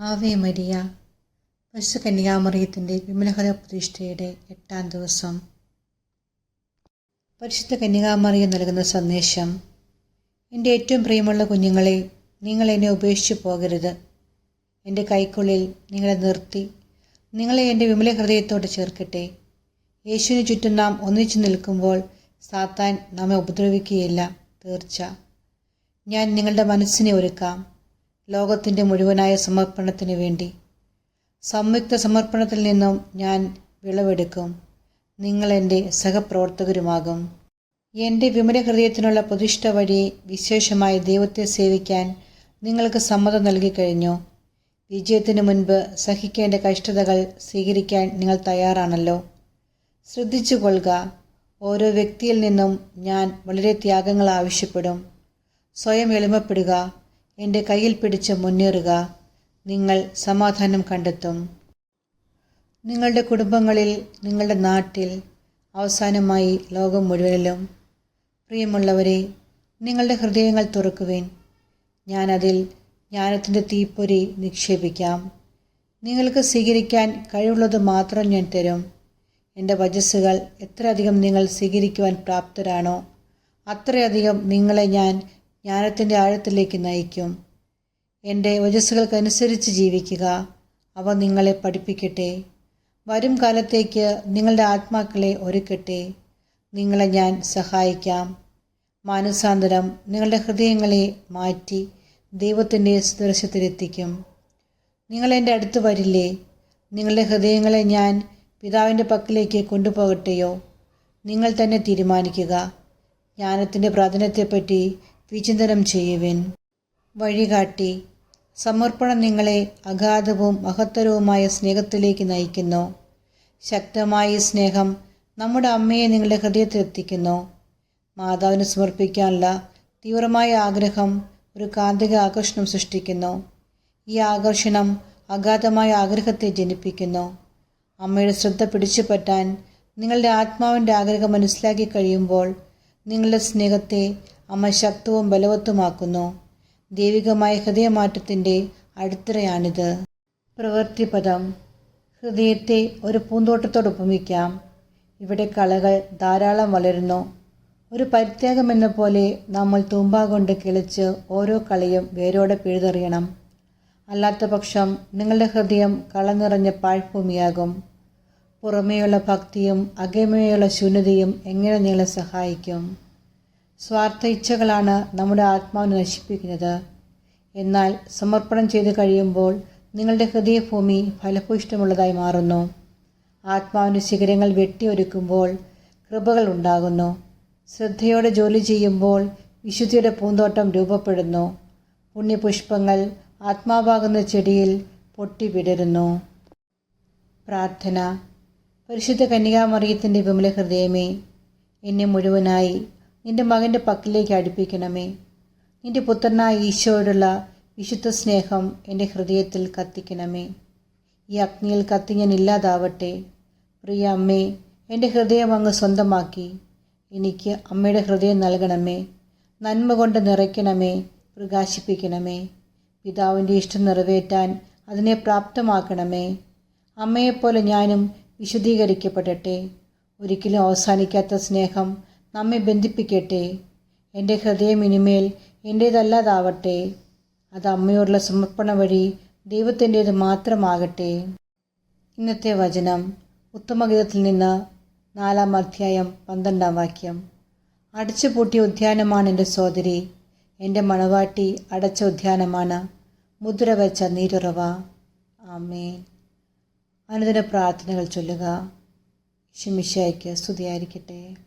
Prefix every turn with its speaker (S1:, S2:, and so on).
S1: Ave Maria. പശു കന്യാമറിയത്തിന്റെ വിമലഹര പ്രതിഷ്ഠയുടെ എട്ടാം ദിവസം. പരിശുദ്ധ കന്യകാമറിയം നൽകുന്ന സന്ദേശം. എന്റെ ഏറ്റവും പ്രിയമുള്ള കുഞ്ഞുങ്ങളെ നിങ്ങൾ എന്നെ ഉപേക്ഷിച്ചു പോകരുത്. എന്റെ കൈക്കുള്ളിൽ നിങ്ങളെ നിർത്തി നിങ്ങളെ എന്റെ വിമല ഹൃദയത്തോട് ചേർക്കട്ടെ. യേശുവിന് ചുറ്റും നാം ഒന്നിച്ചു നിൽക്കുമ്പോൾ സാത്താൻ നമ്മെ ഉപദ്രവിക്കുകയില്ല തീർച്ച. ഞാൻ നിങ്ങളുടെ മനസ്സിനെ ഒരുക്കാം. ലോകത്തിന്റെ മുഴുവനായ സമർപ്പണത്തിന് വേണ്ടി. സംയുക്ത സമർപ്പണത്തിൽ നിന്നും ഞാൻ വിളവെടുക്കും. നിങ്ങൾ എന്റെ സഹപ്രവർത്തകരുമാകും. എന്റെ വിമല ഹൃദയത്തിനുള്ള പ്രതിഷ്ഠ വഴി വിശേഷമായി ദൈവത്തെ സേവിക്കാൻ നിങ്ങൾക്ക് സമ്മതം നൽകിക്കഴിഞ്ഞു വിജയത്തിന് മുൻപ് സഹിക്കേണ്ട കഷ്ടതകൾ സ്വീകരിക്കാൻ നിങ്ങൾ തയ്യാറാണല്ലോ. ശ്രദ്ധിച്ചു കൊള്ളുക ഓരോ വ്യക്തിയിൽ നിന്നും ഞാൻ വളരെ ത്യാഗങ്ങൾ ആവശ്യപ്പെടും. സ്വയം എളിമപ്പെടുക എന്റെ കയ്യിൽ പിടിച്ച് മുന്നേറുക. നിങ്ങൾ സമാധാനം കണ്ടെത്തും. നിങ്ങളുടെ കുടുംബങ്ങളിൽ നിങ്ങളുടെ നാട്ടിൽ അവസാനമായി ലോകം മുഴുവനിലും. പ്രിയമുള്ളവരെ നിങ്ങളുടെ ഹൃദയങ്ങൾ തുറക്കുവേൻ. ഞാനതിൽ ജ്ഞാനത്തിന്റെ തീപ്പൊരി നിക്ഷേപിക്കാം. നിങ്ങൾക്ക് സ്വീകരിക്കാൻ കഴിവുള്ളത് മാത്രം ഞാൻ തരും. എന്റെ വജസ്സുകൾ എത്രയധികം നിങ്ങൾ സ്വീകരിക്കുവാൻ പ്രാപ്തരാണോ അത്രയധികം നിങ്ങളെ ഞാൻ ജ്ഞാനത്തിന്റെ ആഴത്തിലേക്ക് നയിക്കും. എന്റെ വചസ്സുകൾക്കനുസരിച്ച് ജീവിക്കുക. അവ നിങ്ങളെ പഠിപ്പിക്കട്ടെ. വരും കാലത്തേക്ക് നിങ്ങളുടെ ആത്മാക്കളെ ഒരുക്കട്ടെ. നിങ്ങളെ ഞാൻ സഹായിക്കാം. മാനസാന്തരം നിങ്ങളുടെ ഹൃദയങ്ങളെ മാറ്റി ദൈവത്തിന്റെ സുദർശത്തിലെത്തിക്കും നിങ്ങളെന്റെ അടുത്ത് വരില്ലേ? നിങ്ങളുടെ ഹൃദയങ്ങളെ ഞാൻ പിതാവിന്റെ പക്കലേക്ക് കൊണ്ടുപോകട്ടെയോ? നിങ്ങൾ തന്നെ തീരുമാനിക്കുക. ജ്ഞാനത്തിന്റെ പ്രാധാന്യത്തെപ്പറ്റി വിചിന്തനം ചെയ്യുവിൻ. വഴികാട്ടി. സമർപ്പണം നിങ്ങളെ അഗാധവും മഹത്തരവുമായ സ്നേഹത്തിലേക്ക് നയിക്കുന്നു. ശക്തമായ സ്നേഹം നമ്മുടെ അമ്മയെ നിങ്ങളുടെ ഹൃദയത്തിലെത്തിക്കുന്നു മാതാവിന് സമർപ്പിക്കാനുള്ള തീവ്രമായ ആഗ്രഹം ഒരു കാന്തിക ആകർഷണം സൃഷ്ടിക്കുന്നു. ഈ ആകർഷണം അഗാധമായ ആഗ്രഹത്തെ ജനിപ്പിക്കുന്നു. അമ്മയുടെ ശ്രദ്ധ പിടിച്ചു പറ്റാൻ നിങ്ങളുടെ ആത്മാവിന്റെ ആഗ്രഹം മനസ്സിലാക്കി കഴിയുമ്പോൾ നിങ്ങളുടെ സ്നേഹത്തെ അമ്മ ശക്തവും ബലവത്തുമാക്കുന്നു. ദൈവികമായ ഹൃദയമാറ്റത്തിന്റെ അടിത്തറയാണിത്. പ്രവൃത്തിപദം ഹൃദയത്തെ ഒരു പൂന്തോട്ടത്തോട് ഉപമിക്കാം ഇവിടെ കളകൾ ധാരാളം വളരുന്നു. ഒരു പരിത്യാഗമെന്ന പോലെ നമ്മൾ തൂമ്പ കൊണ്ട് കിളിച്ച് ഓരോ കളയും വേരോടെ പിഴുതെറിയണം. അല്ലാത്ത പക്ഷം നിങ്ങളുടെ ഹൃദയം കള നിറഞ്ഞ പാഴ്ഭൂമിയാകും. പുറമേയുള്ള ഭക്തിയും അകമേയുള്ള ശൂന്യതയും എങ്ങനെ നിങ്ങളെ സഹായിക്കും? സ്വാർത്ഥ ഇച്ഛകളാണ് നമ്മുടെ ആത്മാവിനെ നശിപ്പിക്കുന്നത്. എന്നാൽ സമർപ്പണം ചെയ്ത് കഴിയുമ്പോൾ നിങ്ങളുടെ ഹൃദയഭൂമി ഫലഭൂയിഷ്ടമുള്ളതായി മാറുന്നു. ആത്മാവിന്റെ ശിഖരങ്ങൾ വെട്ടിയൊരുക്കുമ്പോൾ കൃപകൾ ഉണ്ടാകുന്നു. ശ്രദ്ധയോടെ ജോലി ചെയ്യുമ്പോൾ വിശുദ്ധിയുടെ പൂന്തോട്ടം രൂപപ്പെടുന്നു. പുണ്യപുഷ്പങ്ങൾ ആത്മാവാകുന്ന ചെടിയിൽ പൊട്ടിവിടരുന്നു. പ്രാർത്ഥന. പരിശുദ്ധ കന്യകാമറിയത്തിന്റെ വിമല ഹൃദയമേ എന്നെ മുഴുവനായി നിന്റെ മകന്റെ പക്കിലേക്ക് അടുപ്പിക്കണമേ. നിന്റെ പുത്രനായ ഈശോയോടുള്ള വിശുദ്ധ സ്നേഹം എന്റെ ഹൃദയത്തിൽ കത്തിക്കണമേ. ഈ അഗ്നിയിൽ കത്തി ഞാൻ ഇല്ലാതാവട്ടെ. പ്രിയ അമ്മേ എന്റെ ഹൃദയം അങ്ങ് സ്വന്തമാക്കി. എനിക്ക് അമ്മയുടെ ഹൃദയം നൽകണമേ. നന്മ കൊണ്ട് നിറയ്ക്കണമേ പ്രകാശിപ്പിക്കണമേ. പിതാവിന്റെ ഇഷ്ടം നിറവേറ്റാൻ അതിനെ പ്രാപ്തമാക്കണമേ. അമ്മയെപ്പോലെ ഞാനും വിശുദ്ധീകരിക്കപ്പെടട്ടെ. ഒരിക്കലും അവസാനിക്കാത്ത സ്നേഹം നമ്മെ ബന്ധിപ്പിക്കട്ടെ. എന്റെ ഹൃദയം ഇനിമേൽ എന്റേതല്ലാതാവട്ടെ അത് അമ്മയോടുള്ള സമർപ്പണ വഴി ദൈവത്തിന്റേത് മാത്രമാകട്ടെ. ഇന്നത്തെ വചനം ഉത്തമഗീതത്തിൽ നിന്ന് നാലാം അധ്യായം പന്ത്രണ്ടാം വാക്യം. അടച്ചുപൂട്ടിയ ഉദ്യാനമാണ് എന്റെ സോദരി. എന്റെ മണവാട്ടി അടച്ച ഉദ്യാനമാണ്. മുദ്ര വെച്ച നീരുറവ. ആമേൻ. അനുദിന പ്രാർത്ഥനകൾ ചൊല്ലുക. ശിമിഷയ്ക്ക് സ്തുതിയായിരിക്കട്ടെ.